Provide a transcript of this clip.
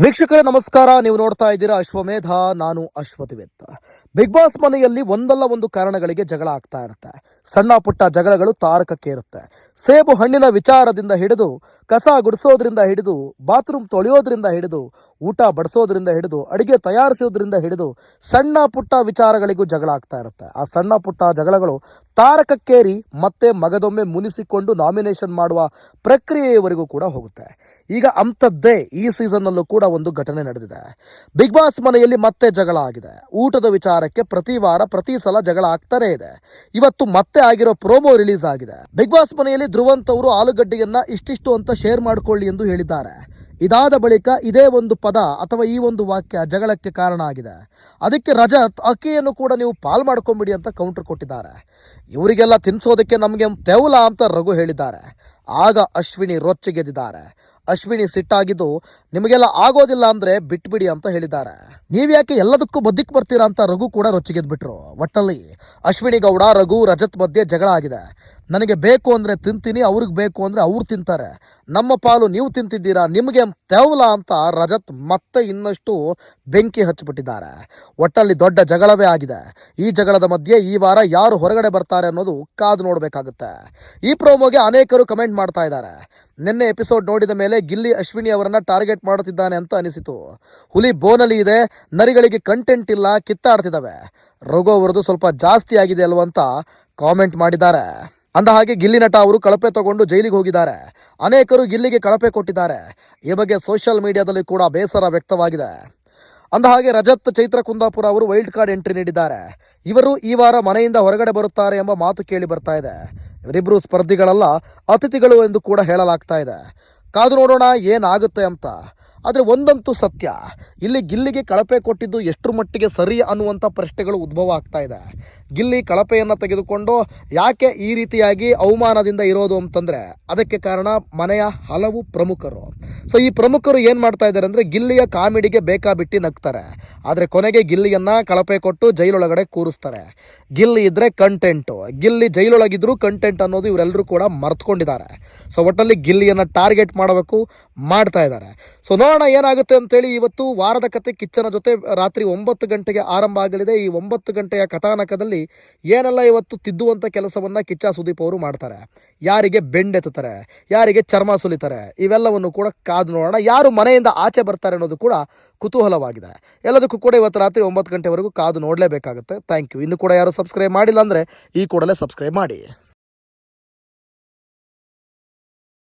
ವೀಕ್ಷಕರೇ, ನಮಸ್ಕಾರ. ನೀವು ನೋಡ್ತಾ ಇದ್ದೀರಾ ಅಶ್ವಮೇಧ, ನಾನು ಅಶ್ವತಿವೆತ್ತ ಬಿಗ್ ಬಾಸ್ ಮನೆಯಲ್ಲಿ ಒಂದಲ್ಲ ಒಂದು ಕಾರಣಗಳಿಗೆ ಜಗಳ ಆಗ್ತಾ ಇರುತ್ತೆ. ಸಣ್ಣ ಪುಟ್ಟ ಜಗಳಗಳು ತಾರಕಕ್ಕೆ ಇರುತ್ತೆ. ಸೇಬು ಹಣ್ಣಿನ ವಿಚಾರದಿಂದ ಹಿಡಿದು, ಕಸ ಗುಡಿಸೋದ್ರಿಂದ ಹಿಡಿದು, ಬಾತ್ರೂಮ್ ತೊಳೆಯೋದ್ರಿಂದ ಹಿಡಿದು, ಊಟ ಬಡಿಸೋದ್ರಿಂದ ಹಿಡಿದು, ಅಡಿಗೆ ತಯಾರಿಸೋದ್ರಿಂದ ಹಿಡಿದು, ಸಣ್ಣ ಪುಟ್ಟ ವಿಚಾರಗಳಿಗೂ ಜಗಳ ಆಗ್ತಾ ಇರುತ್ತೆ. ಆ ಸಣ್ಣ ಪುಟ್ಟ ಜಗಳಗಳು ತಾರಕಕ್ಕೇರಿ ಮತ್ತೆ ಮಗದೊಮ್ಮೆ ಮುನಿಸಿಕೊಂಡು ನಾಮಿನೇಷನ್ ಮಾಡುವ ಪ್ರಕ್ರಿಯೆಯವರೆಗೂ ಕೂಡ ಹೋಗುತ್ತೆ. ಈಗ ಅಂಥದ್ದೇ ಈ ಸೀಸನ್ನಲ್ಲೂ ಕೂಡ ಒಂದು ಘಟನೆ ನಡೆದಿದೆ. ಬಿಗ್ ಬಾಸ್ ಮನೆಯಲ್ಲಿ ಮತ್ತೆ ಜಗಳ ಆಗಿದೆ. ಊಟದ ವಿಚಾರಕ್ಕೆ ಪ್ರತಿ ವಾರ, ಪ್ರತಿ ಸಲ ಜಗಳ ಆಗ್ತಾನೆ ಇದೆ. ಇವತ್ತು ಮತ್ತೆ ಆಗಿರೋ ಪ್ರೋಮೋ ರಿಲೀಸ್ ಆಗಿದೆ. ಬಿಗ್ ಬಾಸ್ ಮನೆಯಲ್ಲಿ ಧ್ರುವಂತ್ ಅವರು ಆಲೂಗಡ್ಡೆಯನ್ನ ಇಷ್ಟಿಷ್ಟು ಅಂತ ಶೇರ್ ಮಾಡಿಕೊಳ್ಳಿ ಎಂದು ಹೇಳಿದ್ದಾರೆ. ಇದಾದ ಬಳಿಕ ಇದೇ ಒಂದು ಪದ ಅಥವಾ ಈ ಒಂದು ವಾಕ್ಯ ಜಗಳಕ್ಕೆ ಕಾರಣ ಆಗಿದೆ. ಅದಕ್ಕೆ ರಜತ್ ಅಕ್ಕಿಯನ್ನು ಕೂಡ ನೀವು ಪಾಲ್ ಮಾಡ್ಕೊಂಬಿಡಿ ಅಂತ ಕೌಂಟರ್ ಕೊಟ್ಟಿದ್ದಾರೆ. ಇವರಿಗೆಲ್ಲ ತಿನ್ಸೋದಕ್ಕೆ ನಮಗೆ ತೆವಲ ಅಂತ ರಘು ಹೇಳಿದ್ದಾರೆ. ಆಗ ಅಶ್ವಿನಿ ರೊಚ್ಚಿಗೆದ್ದಿದ್ದಾರೆ. ಅಶ್ವಿನಿ ಸಿಟ್ಟಾಗಿದ್ದು ನಿಮಗೆಲ್ಲ ಆಗೋದಿಲ್ಲ ಅಂದ್ರೆ ಬಿಟ್ಬಿಡಿ ಅಂತ ಹೇಳಿದ್ದಾರೆ. ನೀವ್ಯಾಕೆ ಎಲ್ಲದಕ್ಕೂ ಬದ್ದಿಕ್ ಬರ್ತೀರಾ ಅಂತ ರಘು ಕೂಡ ರೊಚ್ಚಿಗೆದ್ಬಿಟ್ರು. ಒಟ್ಟಲ್ಲಿ ಅಶ್ವಿನಿ ಗೌಡ, ರಘು, ರಜತ್ ಮಧ್ಯೆ ಜಗಳ ಆಗಿದೆ. ನನಗೆ ಬೇಕು ಅಂದ್ರೆ ತಿಂತೀನಿ, ಅವ್ರಿಗೆ ಬೇಕು ಅಂದ್ರೆ ಅವ್ರು ತಿಂತಾರೆ. ನಮ್ಮ ಪಾಲು ನೀವು ತಿಂತಿದ್ದೀರಾ, ನಿಮಗೆ ತೆವಲ ಅಂತ ರಜತ್ ಮತ್ತೆ ಇನ್ನಷ್ಟು ಬೆಂಕಿ ಹಚ್ಚಿಬಿಟ್ಟಿದ್ದಾರೆ. ಒಟ್ಟಲ್ಲಿ ದೊಡ್ಡ ಜಗಳವೇ ಆಗಿದೆ. ಈ ಜಗಳದ ಮಧ್ಯೆ ಈ ವಾರ ಯಾರು ಹೊರಗಡೆ ಬರ್ತಾರೆ ಅನ್ನೋದು ಕಾದು ನೋಡಬೇಕಾಗುತ್ತೆ. ಈ ಪ್ರೋಮೋಗೆ ಅನೇಕರು ಕಮೆಂಟ್ ಮಾಡ್ತಾ ಇದ್ದಾರೆ. ನಿನ್ನೆ ಎಪಿಸೋಡ್ ನೋಡಿದ ಮೇಲೆ ಗಿಲ್ಲಿ ಅಶ್ವಿನಿ ಅವರನ್ನ ಟಾರ್ಗೆಟ್ ಮಾಡುತ್ತಿದ್ದಾನೆ ಅಂತ ಅನಿಸಿತು. ಹುಲಿ ಬೋನಲ್ಲಿ ಇದೆ, ನರಿಗಳಿಗೆ ಕಂಟೆಂಟ್ ಇಲ್ಲ, ಕಿತ್ತಾಡ್ತಿದ್ದಾವೆ. ರೋಗೋ ಅವರದು ಸ್ವಲ್ಪ ಜಾಸ್ತಿ ಆಗಿದೆ ಅಲ್ವ ಅಂತ ಕಾಮೆಂಟ್ ಮಾಡಿದ್ದಾರೆ. ಅಂದ ಹಾಗೆ ಗಿಲ್ಲಿ ನಟ ಅವರು ಕಳಪೆ ತಗೊಂಡು ಜೈಲಿಗೆ ಹೋಗಿದ್ದಾರೆ. ಅನೇಕರು ಗಿಲ್ಲಿಗೆ ಕಳಪೆ ಕೊಟ್ಟಿದ್ದಾರೆ. ಈ ಬಗ್ಗೆ ಸೋಷಿಯಲ್ ಮೀಡಿಯಾದಲ್ಲಿ ಕೂಡ ಬೇಸರ ವ್ಯಕ್ತವಾಗಿದೆ. ಅಂದ ಹಾಗೆ ರಜತ್ ಚೈತ್ರ ಕುಂದಾಪುರ ಅವರು ವೈಲ್ಡ್ ಕಾರ್ಡ್ ಎಂಟ್ರಿ ನೀಡಿದ್ದಾರೆ. ಇವರು ಈ ವಾರ ಮನೆಯಿಂದ ಹೊರಗಡೆ ಬರುತ್ತಾರೆ ಎಂಬ ಮಾತು ಕೇಳಿ ಬರ್ತಾ ಇದೆ. ಇವರಿಬ್ಬರು ಸ್ಪರ್ಧಿಗಳಲ್ಲ, ಅತಿಥಿಗಳು ಎಂದು ಕೂಡ ಹೇಳಲಾಗ್ತಾ ಇದೆ. ಕಾದು ನೋಡೋಣ ಏನಾಗುತ್ತೆ ಅಂತ. ಆದರೆ ಒಂದಂತೂ ಸತ್ಯ. ಇಲ್ಲಿ ಗಿಲ್ಲಿಗೆ ಕಳಪೆ ಕೊಟ್ಟಿದ್ದು ಎಷ್ಟರ ಮಟ್ಟಿಗೆ ಸರಿ ಅನ್ನುವಂಥ ಪ್ರಶ್ನೆಗಳು ಉದ್ಭವ ಆಗ್ತಾ ಇದೆ. ಗಿಲ್ಲಿ ಕಳಪೆಯನ್ನು ತೆಗೆದುಕೊಂಡು ಯಾಕೆ ಈ ರೀತಿಯಾಗಿ ಅವಮಾನದಿಂದ ಇರೋದು ಅಂತಂದರೆ ಅದಕ್ಕೆ ಕಾರಣ ಮನೆಯ ಹಲವು ಪ್ರಮುಖರು. ಸೊ ಈ ಪ್ರಮುಖರು ಏನು ಮಾಡ್ತಾ ಇದ್ದಾರೆ ಅಂದರೆ ಗಿಲ್ಲಿಯ ಕಾಮಿಡಿಗೆ ಬೇಕಾಬಿಟ್ಟಿ ನಗ್ತಾರೆ. ಆದರೆ ಕೊನೆಗೆ ಗಿಲ್ಲಿಯನ್ನು ಕಳಪೆ ಕೊಟ್ಟು ಜೈಲೊಳಗಡೆ ಕೂರಿಸ್ತಾರೆ. ಗಿಲ್ಲಿ ಇದ್ರೆ ಕಂಟೆಂಟು ಗಿಲ್ಲಿ ಜೈಲೊಳಗಿದ್ರು ಕಂಟೆಂಟ್ ಅನ್ನೋದು ಇವರೆಲ್ಲರೂ ಕೂಡ ಮರ್ತ್ಕೊಂಡಿದ್ದಾರೆ. ಸೊ ಒಟ್ಟಲ್ಲಿ ಗಿಲ್ಲಿಯನ್ನ ಟಾರ್ಗೆಟ್ ಮಾಡಬೇಕು, ಮಾಡ್ತಾ ಇದ್ದಾರೆ. ಸೊ ನೋಡೋಣ ಏನಾಗುತ್ತೆ ಅಂತೇಳಿ ಇವತ್ತು ವಾರದ ಕತೆ ಕಿಚ್ಚನ ಜೊತೆ ರಾತ್ರಿ ಒಂಬತ್ತು ಗಂಟೆಗೆ ಆರಂಭ ಆಗಲಿದೆ. ಈ ಒಂಬತ್ತು ಗಂಟೆಯ ಕಥಾನಕದಲ್ಲಿ ಏನೆಲ್ಲ ಇವತ್ತು ತಿದ್ದುವಂಥ ಕೆಲಸವನ್ನು ಕಿಚ್ಚ ಸುದೀಪ್ ಅವರು ಮಾಡ್ತಾರೆ? ಯಾರಿಗೆ ಬೆಂಡೆತ್ತುತ್ತಾರೆ? ಯಾರಿಗೆ ಚರ್ಮ ಸುಲಿತಾರೆ? ಇವೆಲ್ಲವನ್ನು ಕೂಡ ಕಾದು ನೋಡೋಣ. ಯಾರು ಮನೆಯಿಂದ ಆಚೆ ಬರ್ತಾರೆ ಅನ್ನೋದು ಕೂಡ ಕುತೂಹಲವಾಗಿದೆ. ಎಲ್ಲದಕ್ಕೂ ಕೂಡ ಇವತ್ತು ರಾತ್ರಿ ಒಂಬತ್ತು ಗಂಟೆವರೆಗೂ ಕಾದು ನೋಡಲೇಬೇಕಾಗುತ್ತೆ. ಥ್ಯಾಂಕ್ ಯು ಇನ್ನು ಕೂಡ ಯಾರು ಸಬ್ಸ್ಕ್ರೈಬ್ ಮಾಡಿಲ್ಲ ಅಂದರೆ ಈ ಕೂಡಲೇ ಸಬ್ಸ್ಕ್ರೈಬ್ ಮಾಡಿ.